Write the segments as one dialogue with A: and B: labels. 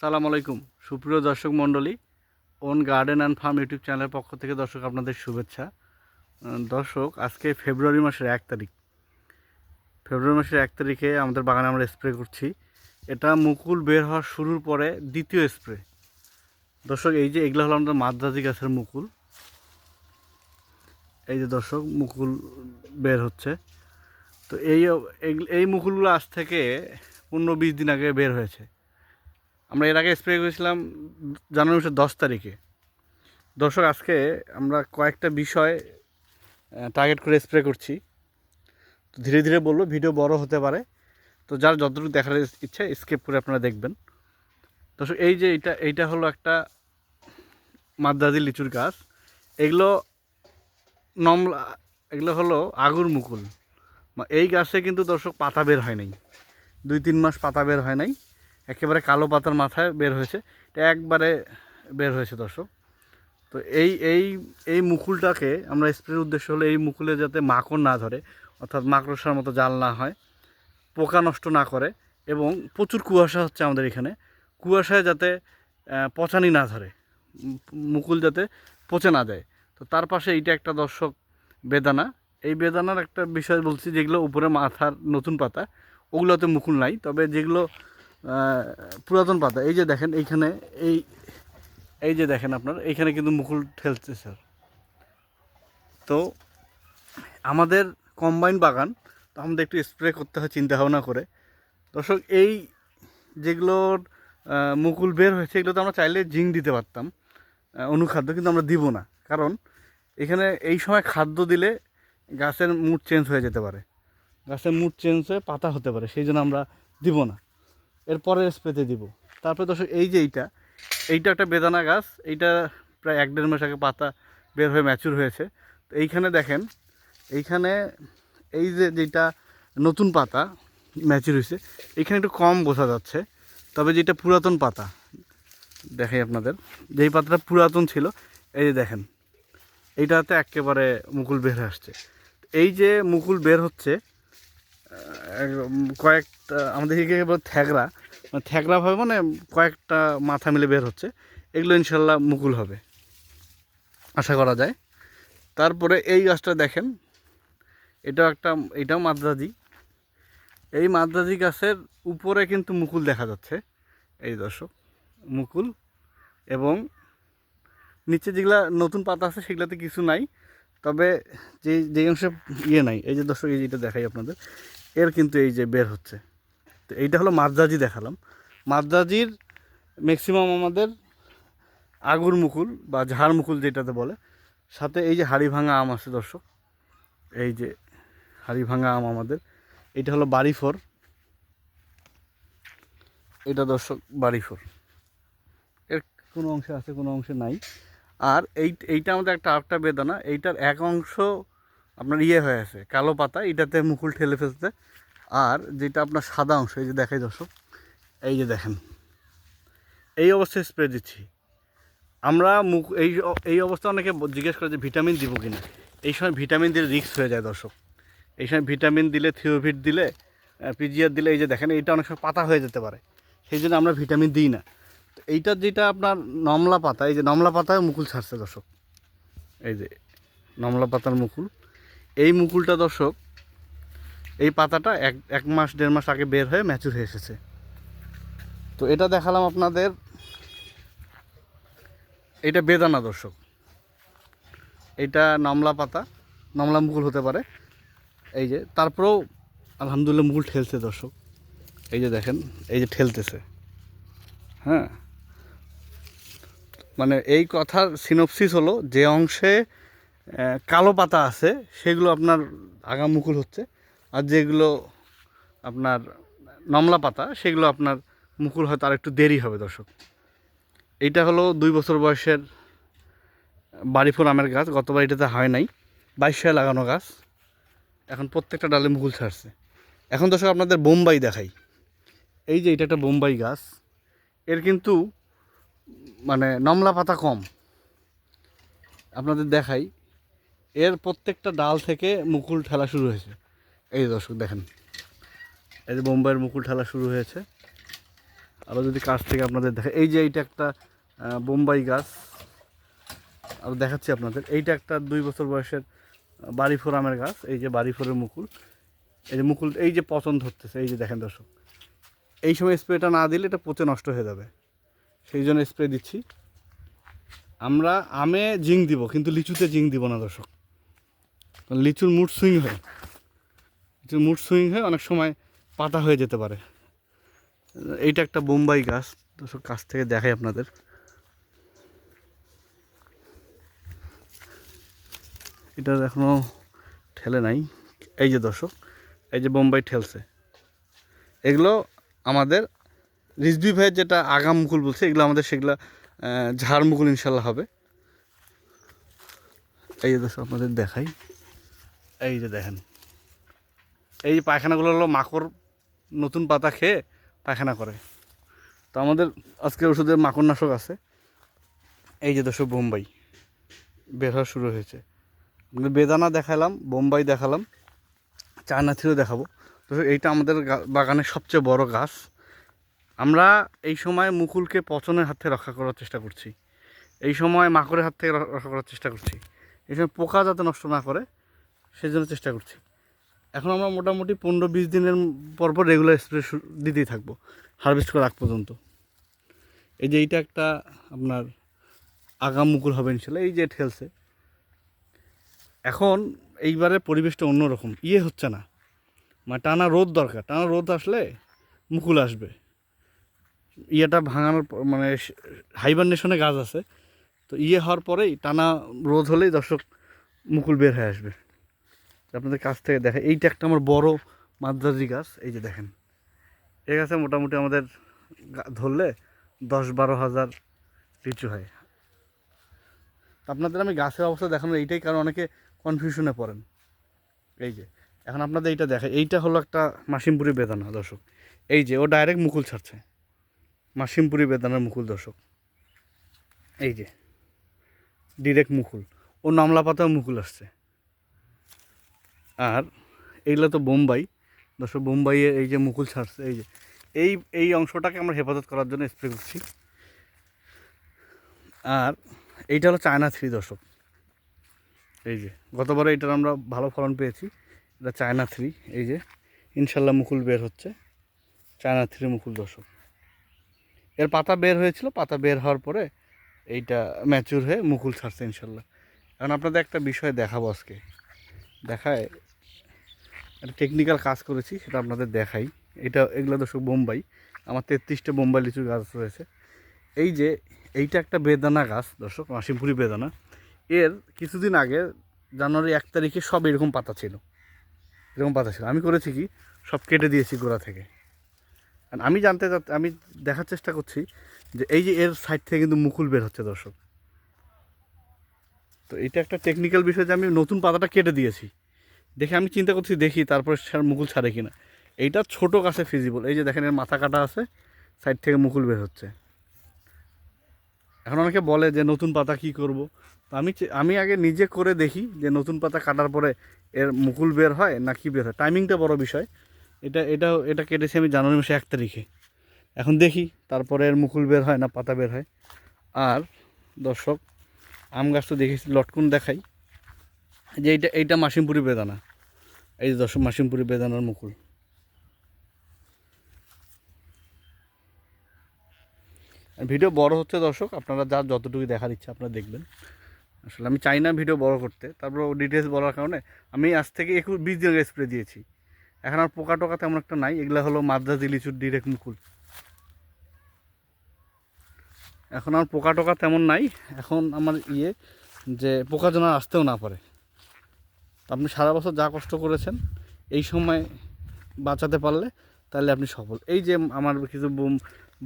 A: সালাম আলাইকুম। সুপ্রিয় দর্শক মণ্ডলী own garden and farm YouTube চ্যানেলের পক্ষ থেকে দর্শক আপনাদের শুভেচ্ছা। দর্শক, আজকে ফেব্রুয়ারি মাসের এক তারিখ। ফেব্রুয়ারি মাসের এক তারিখে আমাদের বাগানে আমরা স্প্রে করছি। এটা মুকুল বের হওয়ার শুরুর পরে দ্বিতীয় স্প্রে। দর্শক, এই যে এগুলো হলো আমাদের মাদ্রাজি গাছের মুকুল। এই যে দর্শক, মুকুল বের হচ্ছে। তো এই এই মুকুলগুলো আজ থেকে পনেরো বিশ দিন আগে বের হয়েছে। আমরা এর আগে স্প্রে করেছিলাম জানুয়ারি মাসের দশ তারিখে। দর্শক, আজকে আমরা কয়েকটা বিষয় টার্গেট করে স্প্রে করছি। তো ধীরে ধীরে বলব ভিডিও বড় হতে পারে। তো যার যতটুকু দেখার ইচ্ছা স্কেপ করে আপনারা দেখবেন। দর্শক, এই যে এইটা এইটা হলো একটা মাদ্রাজি লিচুর গাছ। এগুলো নমলা, এগুলো হলো আগুর মুকুল। এই গাছে কিন্তু দর্শক পাতা বের হয় নাই। দুই তিন মাস পাতা বের হয় নাই। একেবারে কালো পাতার মাথায় বের হয়েছে। এটা একবারে বের হয়েছে, দর্শক। তো এই এই এই মুকুলটাকে আমরা স্প্রের উদ্দেশ্য হলো এই মুকুলে যাতে মাকড় না ধরে, অর্থাৎ মাকড়সার মতো জাল না হয়, পোকা নষ্ট না করে, এবং প্রচুর কুয়াশা হচ্ছে আমাদের এখানে। কুয়াশায় যাতে পচানি না ধরে মুকুল যাতে পচে না যায়। তো তার পাশে এইটা একটা দর্শক বেদানা। এই বেদানার একটা বিষয় বলছি, যেগুলো উপরে মাথার নতুন পাতা, ওগুলোতে মুকুল নাই। তবে যেগুলো পুরাতন পাতা। এই যে দেখেন, এইখানে এই এই যে দেখেন আপনার, এইখানে কিন্তু মুকুল ঠেলছে, স্যার। তো আমাদের কম্বাইন বাগান, তো আমাদের একটু স্প্রে করতে হয়, চিন্তা ভাবনা করে। দর্শক, এই যেগুলোর মুকুল বের হয়েছে, এগুলো তো আমরা চাইলে জিং দিতে পারতাম। অনুখাদ্য কিন্তু আমরা দিব না। কারণ এখানে এই সময় খাদ্য দিলে গাছের মুড চেঞ্জ হয়ে যেতে পারে। গাছের মুড চেঞ্জ হয়ে পাতা হতে পারে, সেই জন্য আমরা দিব না। এরপরে স্প্রেতে দিব। তারপরে দর্শক, এই যে এইটা এইটা একটা বেদানা গাছ, এইটা প্রায় এক দেড় মাস আগে পাতা বের হয়ে ম্যাচুর হয়েছে। তো এইখানে দেখেন, এইখানে এই যে যেটা নতুন পাতা ম্যাচুর হয়েছে, এইখানে একটু কম বোঝা যাচ্ছে, তবে যেটা পুরাতন পাতা, দেখাই আপনাদের, যেই পাতাটা পুরাতন ছিল, এই যে দেখেন, এইটাতে একেবারে মুকুল বের হয়ে আসছে। এই যে মুকুল বের হচ্ছে কয়েকটা, আমাদের এদিকে বলে থ্যাগরা মানে থ্যাগরাভাবে মানে কয়েকটা মাথা মিলে বের হচ্ছে। এগুলো ইনশাল্লাহ মুকুল হবে। আশা করা যায়। তারপরে এই গাছটা দেখেন। এটাও একটা, এটাও মাদ্রাজি। এই মাদ্রাজি গাছের উপরে কিন্তু মুকুল দেখা যাচ্ছে। এই দর্শক, মুকুল এবং নিচে যেগুলা নতুন পাতা আছে সেগুলাতে কিছু নাই। তবে যে যে অংশে ইয়ে নাই। এই যে দর্শক, এই যেটা দেখাই আপনাদের। এর কিন্তু এই যে বের হচ্ছে। তো এইটা হলো মাদ্রাজি দেখালাম। মাদ্রাজির ম্যাক্সিমাম আমাদের আগুর মুকুল বা ঝাড় মুকুল যেটাতে বলে, সাথে এই যে হাড়ি ভাঙা আম আছে দর্শক, এই যে হাড়ি ভাঙা আম আমাদের, এটা হলো বাড়ি ফোর এটা দর্শক বাড়ি ফোর এর কোনো অংশে আছে, কোনো অংশে নাই। আর এই, এইটা আমাদের একটা আরেকটা বেদনা, এইটার এক অংশ আপনার ইয়ে হয়ে আছে, কালো পাতা, এটাতে মুকুল ঠেলে ফেলতে। আর যেটা আপনার সাদা অংশ, এই যে দেখাই দর্শক, এই যে দেখেন, এই অবস্থায় স্প্রে দিচ্ছি। আমরা মুখ এই এই অবস্থা অনেকে জিজ্ঞেস করে যে ভিটামিন দিব কিনা। এই সময় ভিটামিন দিলে রিক্স হয়ে যায় দর্শক। এই সময় ভিটামিন দিলে থিওভিট দিলে পিজিআর দিলে, এই যে দেখেন, এইটা অনেক সময় পাতা হয়ে যেতে পারে। সেই জন্য আমরা ভিটামিন দিই না। তো এইটার যেটা আপনার নমলা পাতা, এই যে নমলা পাতায় মুকুল ছাড়ছে দর্শক। এই যে নমলা পাতার মুকুল। এই মুকুলটা দর্শক, এই পাতাটা এক এক মাস, দেড় মাস আগে বের হয়ে ম্যাচুর হয়ে এসেছে। তো এটা দেখালাম আপনাদের। এটা বেদানা দর্শক। এটা নমলা পাতা, নমলা মুকুল হতে পারে। এই যে, তারপরেও আলহামদুলিল্লাহ মুকুল ঠেলছে দর্শক। এই যে দেখেন, এই যে ঠেলতেছে। হ্যাঁ? মানে এই কথার সিনপসিস হলো, যে অংশে কালো পাতা আছে, সেগুলো আপনার আগাম মুকুল হচ্ছে। আর যেগুলো আপনার নমলা পাতা, সেগুলো আপনার মুকুল হয়তো আর একটু দেরি হবে, দর্শক। এইটা হলো দুই বছর বয়সের বাড়িফোর আমের গাছ, গতবার এটাতে হয় নাই। বাইশ সালে লাগানো গাছ। এখন প্রত্যেকটা ডালে মুকুল ছাড়ছে। এখন দর্শক আপনাদের বোম্বাই দেখাই। এই যে এটা একটা বোম্বাই গাছ। এর কিন্তু মানে নমলা পাতা কম। আপনাদের দেখাই। এর প্রত্যেকটা ডাল থেকে মুকুল ঠেলা শুরু হয়েছে। এই দর্শক, দেখেন। এই যে বোম্বাইয়ের মুকুল ঠেলা শুরু হয়েছে। আরও যদি কাছ থেকে আপনাদের দেখা, এই যে এইটা একটা বোম্বাই গাছ। আর দেখাচ্ছি আপনাদের। এইটা একটা দুই বছর বয়সের বাড়ি ফোরামের গাছ। এই যে বাড়ি ফোরের মুকুল। এই যে মুকুল, এই যে পচন ধরতেছে। এই যে দেখেন দর্শক। এই সময় স্প্রেটা না দিলে এটা পচে নষ্ট হয়ে যাবে। সেই জন্য স্প্রে দিচ্ছি। আমরা আমে জিং দিব, কিন্তু লিচুতে জিং দিব না দর্শক। লিচুর মুড সুইং হয়। লিচুর মুড সুইং হয়, অনেক সময় পাতা হয়ে যেতে পারে। এইটা একটা বোম্বাই গাছ দর্শক কাছ থেকে দেখাই আপনাদের। এটা এখনও ঠেলে নাই। এই যে দর্শক, এই যে বোম্বাই ঠেলছে। এগুলো আমাদের রিজবি ভাইয়ের যেটা আগাম মুকুল বলছে, এগুলো আমাদের সেগুলো ঝাড় মুকুল ইনশাল্লাহ হবে। এই যে দর্শক, আপনাদের দেখাই। এই যে দেখেন। এই যে পায়খানাগুলো হলো মাকড় নতুন পাতা খেয়ে পায়খানা করে। তো আমাদের আজকে ওষুধের মাকড়নাশক আছে। এই যে দর্শক, বোম্বাই। বের হওয়া শুরু হয়েছে। বেদানা দেখালাম, বোম্বাই দেখালাম চায়না থ্রিও দেখাবো। তো এইটা আমাদের বাগানের সবচেয়ে বড় গাছ। আমরা এই সময় মুকুলকে পচনের হাত থেকে রক্ষা করার চেষ্টা করছি। এই সময় মাকড়ের হাত থেকে রক্ষা করার চেষ্টা করছি। এই সময় পোকা যাতে নষ্ট না করে সেই জন্য চেষ্টা করছি। এখন আমরা মোটামুটি পনেরো বিশ দিনের পর পর রেগুলার স্প্রে দিতেই থাকব হারভেস্ট করার আগ পর্যন্ত। এই যে এইটা একটা আপনার আগাম মুকুল হবে ইনশাল্লাহ, এই যে ঠেলছে এখন এইবারে পরিবেশটা অন্যরকম ইয়ে হচ্ছে না। মানে টানা রোদ দরকার, টানা রোদ আসলে মুকুল আসবে। ইয়েটা ভাঙানোর মানে হাইবারনেশনে গাছ আছে, তো ইয়ে হওয়ার পরেই টানা রোদ হলেই দর্শক মুকুল বের হয়ে আসবে। আপনাদের কাছ থেকে দেখে এইটা একটা আমার বড় মাদ্রাজি গাছ, এই যে দেখেন। এই গাছে মোটামুটি আমাদের ধরলে দশ বারো হাজার লিচু হয়। আপনাদের আমি গাছের অবস্থা দেখানো এইটাই কারণ, অনেকে কনফিউশনে পড়েন। এই যে, এখন আপনাদের এইটা দেখে এইটা হলো একটা মাসিমপুরি বেদানা, দর্শক। এই যে, ও ডাইরেক্ট মুকুল ছাড়ছে। মাসিমপুরি বেদানার মুকুল, দর্শক। এই যে ডিরেক্ট মুকুল। ও নামলা পাতাও মুকুল আসছে। আর এইগুলো তো বোম্বাই। দর্শক বোম্বাইয়ের এই যে মুকুল ছাড়ছে এই যে, এই এই অংশটাকে আমরা হেফাজত করার জন্য স্প্রে করছি। আর এইটা হলো চায়না থ্রি, দর্শক। এই যে, গতবারে এটার আমরা ভালো ফলন পেয়েছি। এটা চায়না থ্রি, এই যে, ইনশাল্লাহ মুকুল বের হচ্ছে। চায়না থ্রি মুকুল, দর্শক। এর পাতা বের হয়েছিল, পাতা বের হওয়ার পরে এইটা ম্যাচিউর হয়ে মুকুল ছাড়ছে ইনশাল্লাহ। এখন আপনাদের একটা বিষয় দেখাবো আজকে। দেখায় একটা টেকনিক্যাল কাজ করেছি, সেটা আপনাদের দেখাই। এটা, এগুলো দর্শক বোম্বাই। আমার তেত্রিশটা বোম্বাই লিচু গাছ রয়েছে। এই যে, এইটা একটা বেদানা গাছ, দর্শক, মাসিমপুরি বেদানা। এর কিছুদিন আগে, জানুয়ারি এক তারিখে সব এরকম পাতা ছিল। এরকম পাতা ছিল। আমি করেছি কি, সব কেটে দিয়েছি গোড়া থেকে। আর আমি জানতে আমি দেখার চেষ্টা করছি যে, এই যে এর সাইড থেকে কিন্তু মুকুল বের হচ্ছে, দর্শক। তো এটা একটা টেকনিক্যাল বিষয় যে, আমি নতুন পাতাটা কেটে দিয়েছি। দেখে আমি চিন্তা করছি দেখি তারপরে ছাড় মুকুল ছাড়ে কিনা। এইটা ছোট গাছে ফিজিবল এই যে দেখেন, এর মাথা কাটা আছে সাইড থেকে মুকুল বের হচ্ছে। এখন অনেকে বলে যে নতুন পাতা কি করব? তো আমি আমি আগে নিজে করে দেখি যে নতুন পাতা কাটার পরে এর মুকুল বের হয় না কি বের হয়। টাইমিংটা বড় বিষয়। এটা এটা এটা কেটেছি আমি জানুয়ারি মাসে এক তারিখে। এখন দেখি তারপরে এর মুকুল বের হয় না, পাতা বের হয়। আর দর্শক, আম গাছ তো দেখেছি, লটকুন দেখাই। যে এইটা এইটা মাসিমপুরি বেদানা। এই দর্শক মাসিমপুরি বেদানার মুকুল। ভিডিও বড় হচ্ছে দর্শক, আপনারা যা যতটুকু দেখার ইচ্ছা আপনারা দেখবেন। আসলে আমি চাই না ভিডিও বড় করতে, তারপর ডিটেলস বলার কারণে আমি আজ থেকে একুশ বিশ দিন স্প্রে দিয়েছি। এখন আর পোকা টোকা তেমন একটা নাই, এগুলো হলো মাদ্রাজি লিচুর ডিরেক্ট মুকুল। এখন আর পোকা টোকা তেমন নাই, এখন আমার ইয়ে যে পোকা যেন আসতেও না পারে। আপনি সারা বছর যা কষ্ট করেছেন, এই সময় বাঁচাতে পারলে তাহলে আপনি সফল। এই যে আমার কিছু বোম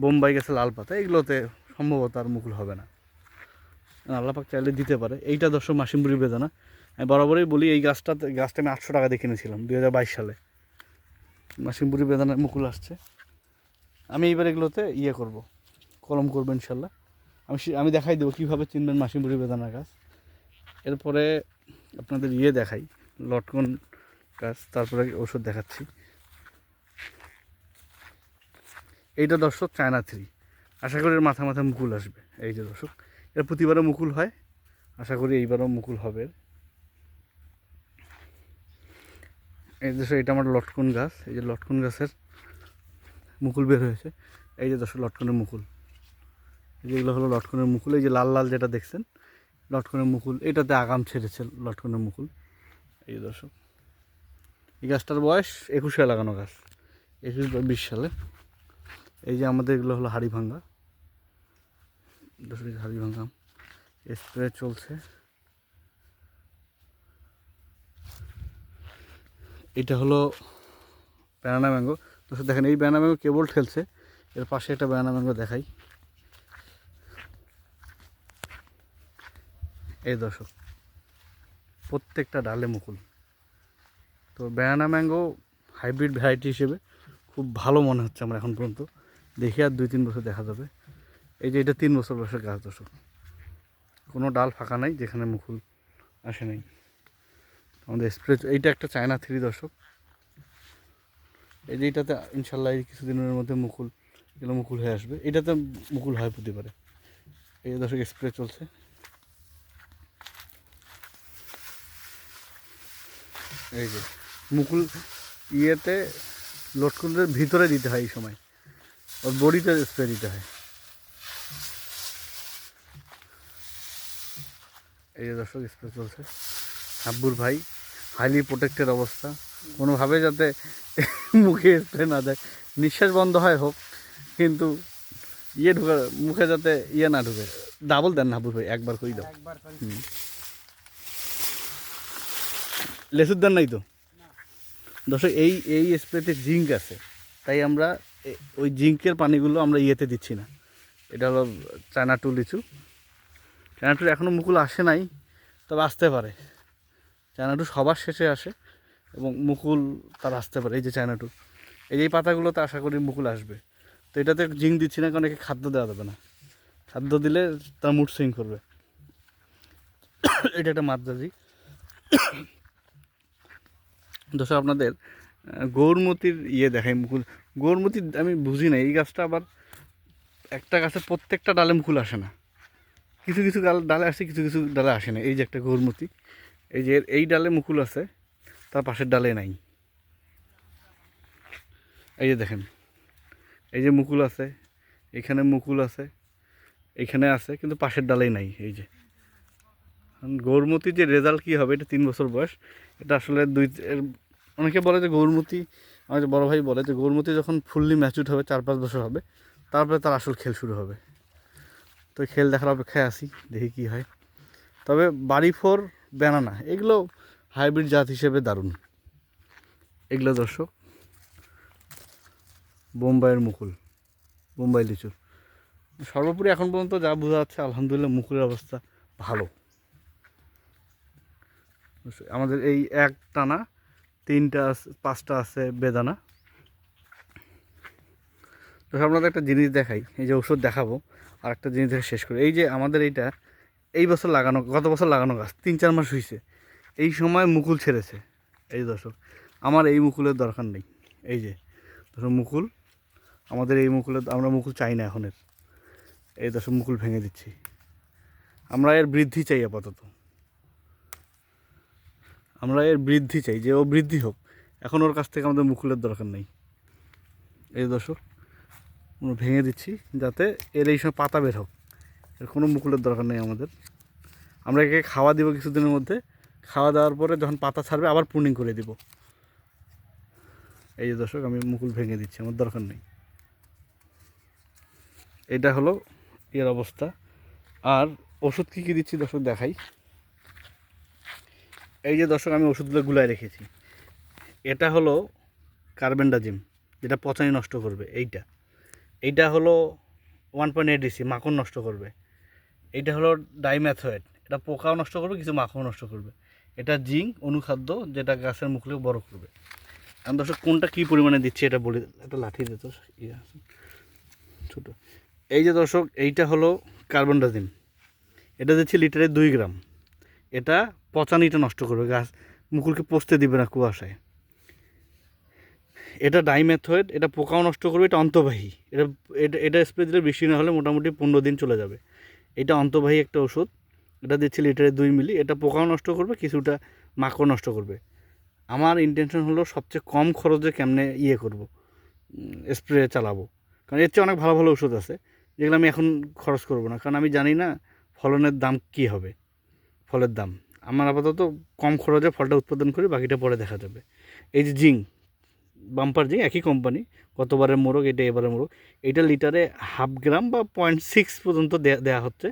A: বোম্বাই গেছে লাল পাতা, এগুলোতে সম্ভবত আর মুকুল হবে না। আল্লাপাক চাইলে দিতে পারে। এইটা দর্শক মাসিমপুরি বেদানা। আমি বরাবরই বলি, এই গাছটাতে গাছটা আমি আটশো টাকা দিয়ে কিনেছিলাম দু হাজার বাইশ সালে। মাসিমপুরি বেদানার মুকুল আসছে। আমি এইবার এগুলোতে ইয়ে করব, কলম করব ইনশাল্লাহ। আমি আমি দেখাই দেবো কীভাবে চিনবেন মাসিমপুরি বেদানা গাছ। এরপরে আপনাদের ইয়ে দেখাই, লটকন গাছ, তারপরে ওষুধ দেখাচ্ছি। এইটা দর্শক চায়না থ্রি। আশা করি মাথা মাথা মুকুল আসবে। এই যে দর্শক, এর প্রতিবারও মুকুল হয়। আশা করি এইবারও মুকুল হবে। এই দর্শক, এটা আমার লটকন গাছ। এই যে লটকন গাছের মুকুল বের হয়েছে। এই যে দর্শক, লটকনের মুকুল। এই যে এগুলো হলো লটকনের মুকুল। এই যে লাল লাল যেটা দেখছেন লটকনের মুকুল এটাতে আগাম ছেড়েছে লটকনের মুকুল। এই দর্শক। এই গাছটার বয়স একুশে লাগানো গাছ একুশ বা বিশ সালে। এই যে আমাদের এগুলো হলো হাড়ি ভাঙ্গা। দর্শক হাড়ি ভাঙ্গা স্প্রে চলছে। এটা হলো ব্যানানা ম্যাঙ্গো দর্শক দেখেন এই ব্যানানা ম্যাঙ্গো কেবল ঠেলছে এর পাশে একটা ব্যানানা ম্যাঙ্গো দেখাই। এই দর্শক, প্রত্যেকটা ডালে মুকুল। তো ব্যানানা ম্যাঙ্গো হাইব্রিড ভ্যারাইটি হিসেবে খুব ভালো মনে হচ্ছে আমার এখন পর্যন্ত। দেখি আর দুই, তিন বছর দেখা যাবে। এই যে এটা তিন বছর বয়সের গাছ দর্শক। কোনো ডাল ফাঁকা নাই যেখানে মুকুল আসে নাই। আমাদের স্প্রে এইটা একটা চায়না থ্রি দর্শক। এই যে এটাতে ইনশাল্লাহ এই কিছুদিনের মধ্যে মুকুল, এগুলো মুকুল হয়ে আসবে। এটাতে মুকুল হয় প্রতিবারে। এই যে দর্শক স্প্রে চলছে। এই যে মুকুল ইয়েতে লটকুনদের ভিতরে দিতে হয় এই সময়। ওর বডিতে স্প্রে দিতে হয়। এই যে দর্শক স্প্রে চলছে। হাব্বুর ভাই হাইলি প্রোটেক্টেড অবস্থা। কোনোভাবে যাতে মুখে স্প্রে না দেয়। নিঃশ্বাস বন্ধ হয় হোক। কিন্তু ইয়ে ঢুকে মুখে যাতে ইয়ে না ঢুকে। ডাবল দেন না হাব্বুর ভাই একবার কই দাও। হুম। লেসুর দেন নাই তো? দর্শক, এই এই স্প্রেতে জিঙ্ক আছে। তাই আমরা ওই জিঙ্কের পানিগুলো আমরা ইয়েতে দিচ্ছি না। এটা হলো চায়না টু লিচু। চায়না টুর এখনও মুকুল আসে নাই, তবে আসতে পারে। চায়না টু সবার শেষে আসে এবং মুকুল তার আসতে পারে, এই যে চায়না টু। এই যে পাতাগুলোতে আশা করি মুকুল আসবে। তো এটাতে জিঙ্ক দিচ্ছি না, কারণ একে খাদ্য দেওয়া যাবে না। খাদ্য দিলে তার মুড সুইং করবে। এটা একটা মাদ্রাজি দর্শক আপনাদের গৌরমতির ইয়ে দেখাই মুকুল। গৌরমতি, আমি বুঝি না, এই গাছটা আবার একটা গাছের প্রত্যেকটা ডালে মুকুল আসে না। কিছু কিছু ডালে আসে, কিছু কিছু ডালে আসে না। এই যে একটা গৌরমতি, এই যে এই ডালে মুকুল আছে, তার পাশের ডালে নাই। এই যে দেখেন, এই যে মুকুল আছে, এখানে মুকুল আছে এইখানে আছে, কিন্তু পাশের ডালেই নাই, এই যে। গৌরমতি যে রেজাল্ট কী হবে, এটা তিন বছর বয়স। এটা আসলে দুই অনেকে বলে যে গৌরমতি, আমার যে বড় ভাই বলে যে গৌরমতি যখন ফুললি ম্যাচুড হবে চার পাঁচ বছর হবে, তারপরে তার আসল খেল শুরু হবে। তো খেল দেখার অপেক্ষায় আসি দেখি কী হয়। তবে বাড়ি ফোর ব্যানানা এগুলো হাইব্রিড জাত হিসেবে দারুণ। এগুলো দর্শক, বোম্বাইয়ের মুকুল, বোম্বাই লিচুর সর্বোপরি এখন পর্যন্ত যা বোঝা যাচ্ছে, আলহামদুলিল্লাহ মুকুলের অবস্থা ভালো। আমাদের এই এক টানা তিনটা পাঁচটা আছে বেদানা। তো আপনাদের একটা জিনিস দেখাই, এই যে ওষুধ দেখাবো আর একটা জিনিস দেখে শেষ করি। এই যে আমাদের এইটা, এই বছর লাগানো, গত বছর লাগানো গাছ, তিন চার মাস হয়েছে এই সময় মুকুল ছেড়েছে। এই দর্শক, আমার এই মুকুলের দরকার নেই। এই যে, দর্শক, মুকুল, আমাদের এই মুকুলের আমরা মুকুল চাই না এখনের। এই দর্শক, মুকুল ভেঙে দিচ্ছি। আমরা এর বৃদ্ধি চাই আপাতত। আমরা এর বৃদ্ধি চাই, যে ও বৃদ্ধি হোক। এখন ওর কাছ থেকে আমাদের মুকুলের দরকার নেই। এই দর্শক, আমরা ভেঙে দিচ্ছি যাতে এর এই সময় পাতা বের হোক। এর কোনো মুকুলের দরকার নেই আমাদের। আমরা একে খাওয়া দিব কিছুদিনের মধ্যে। খাওয়া দেওয়ার পরে যখন পাতা ছাড়বে, আবার পূর্ণিং করে দিব। এই যে দর্শক, আমি মুকুল ভেঙে দিচ্ছি, আমার দরকার নেই। এটা হলো এর অবস্থা। আর ওষুধ কী কী দিচ্ছি দর্শক দেখাই। এই যে দর্শক, আমি ওষুধগুলো গুলায় রেখেছি। এটা হলো কার্বেন্ডাজিম, যেটা পচানি নষ্ট করবে, এইটা। এইটা হলো ওয়ান পয়েন্ট এইট ডিসি, মাখন নষ্ট করবে। এইটা হলো ডাইম্যাথয়েড, এটা পোকাও নষ্ট করবে, কিছু মাখনও নষ্ট করবে। এটা জিঙ্ক, অনুখাদ্য, যেটা গাছের মুখলে বড় করবে। এখন দর্শক, কোনটা কী পরিমাণে দিচ্ছি এটা বলে, একটা লাঠি দিত ইয়ে ছোটো। এই যে দর্শক, এইটা হলো কার্বনডাজিম। এটা দিচ্ছি লিটারে দুই গ্রাম। এটা পচানিটা নষ্ট করবে, গাছ মুকুলকে পচতে দিবে না কুয়াশায়। এটা ডাইমেথয়েড এটা পোকাও নষ্ট করবে, এটা অন্তবাহী। এটা এটা এটা স্প্রে দিলে বৃষ্টি না হলে মোটামুটি পনেরো দিন চলে যাবে। এটা অন্তবাহী একটা ওষুধ, এটা দিচ্ছি লিটারে দুই মিলি। এটা পোকাও নষ্ট করবে, কিছুটা মাকড় নষ্ট করবে। আমার ইন্টেনশন হলো সবচেয়ে কম খরচে কেমনে ইয়ে করব স্প্রে চালাবো। কারণ এর চেয়ে অনেক ভালো ভালো ওষুধ আছে, যেগুলো আমি এখন খরচ করব না। কারণ আমি জানি না ফলনের দাম কী হবে, ফলের দাম। আমার আপাতত কম খরচে ফলটা উৎপাদন করি বাকিটা পরে দেখা যাবে। এই যে জিঙ্ক, বাম্পার জিং একই কোম্পানি গতবারের মোরগ, এটা এবারের মোরগ, এটা লিটারে হাফ গ্রাম বা পয়েন্ট সিক্স পর্যন্ত দেওয়া হচ্ছে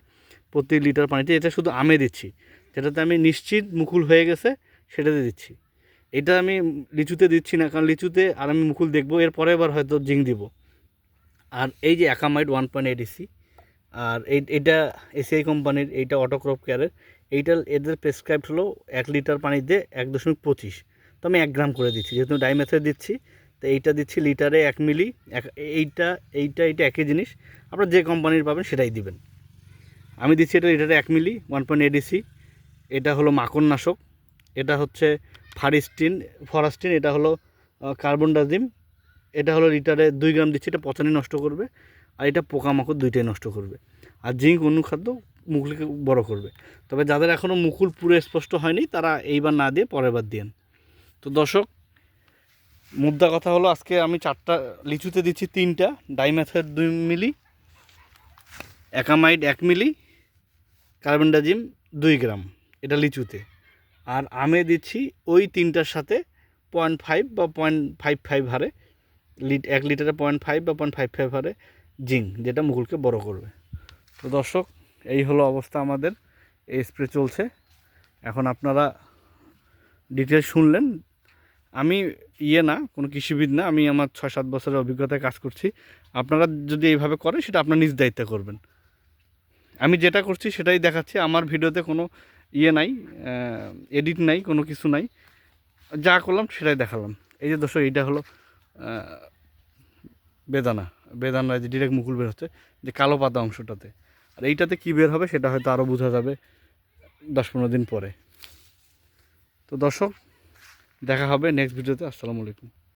A: প্রতি লিটার পানিতে। এটা শুধু আমে দিচ্ছি, যেটাতে আমি নিশ্চিত মুকুল হয়ে গেছে, সেটাতে দিচ্ছি। এটা আমি লিচুতে দিচ্ছি না, কারণ লিচুতে আর আমি মুকুল দেখব এরপরে এবার হয়তো জিঙ্ক দিব। আর এই যে অ্যাকামাইড ওয়ান পয়েন্ট এইট ইসি আর এটা এসিআই কোম্পানির এইটা অটোক্রপ কেয়ারের এইটা এদের প্রেসক্রাইব হলো এক লিটার পানিতে এক দশমিক পঁচিশ। তো আমি এক গ্রাম করে দিচ্ছি, যেহেতু ডাইমেথেড দিচ্ছি, তো এইটা দিচ্ছি লিটারে এক মিলি, এক, এইটা এইটা এইটা একই জিনিস, আপনারা যে কোম্পানির পাবেন সেটাই দিবেন। আমি দিচ্ছি এটা লিটারে এক মিলি ওয়ান পয়েন্ট এডিসি এটা হলো মাকড় নাশক এটা হচ্ছে ফারিস্টিন, ফরাস্টিন, এটা হলো কার্বন ডাজিম এটা হলো লিটারে দুই গ্রাম দিচ্ছি, এটা পচানি নষ্ট করবে, আর এটা পোকামাকড় দুইটাই নষ্ট করবে। আর জিঙ্ক অনুখাদ্য মুকুলকে বড় করবে। তবে যাদের এখনও মুকুল পুরো স্পষ্ট হয়নি, তারা এইবার না দিয়ে পরের বার দিন তো দর্শক, মুদ্রা কথা হলো, আজকে আমি চারটা, লিচুতে দিচ্ছি তিনটা ডাইম্যাথের দুই মিলি অ্যাকামাইড এক মিলি, কার্বনডাজিম দুই গ্রাম, এটা লিচুতে। আর আমে দিচ্ছি ওই তিনটার সাথে পয়েন্ট ফাইভ বা পয়েন্ট ফাইভ ফাইভ হারে, লিট, এক লিটারে পয়েন্ট ফাইভ বা পয়েন্ট ফাইভ ফাইভ হারে জিঙ্ক, যেটা মুকুলকে বড় করবে। তো দর্শক এই হলো অবস্থা আমাদের। এই স্প্রে চলছে। এখন আপনারা ডিটেলস শুনলেন। আমি ইয়ে না, কোনো কৃষিবিদ না, আমি আমার ছয় সাত বছরের অভিজ্ঞতায় কাজ করছি। আপনারা যদি এইভাবে করেন, সেটা আপনার নিজ দায়িত্বে করবেন। আমি যেটা করছি, সেটাই দেখাচ্ছি। আমার ভিডিওতে কোনো ইয়ে নাই এডিট নাই, কোনো কিছু নাই। যা করলাম, সেটাই দেখালাম। এই যে দর্শক, এইটা হলো বেদানা। বেদানা যে ডিরেক্ট মুকুল বের হচ্ছে, যে কালো পাতা অংশটাতে। আর এইটাতে কী বের হবে সেটা হয়তো আরও বোঝা যাবে দশ পনেরো দিন পরে। তো দর্শক, দেখা হবে নেক্সট ভিডিওতে আসসালামু আলাইকুম।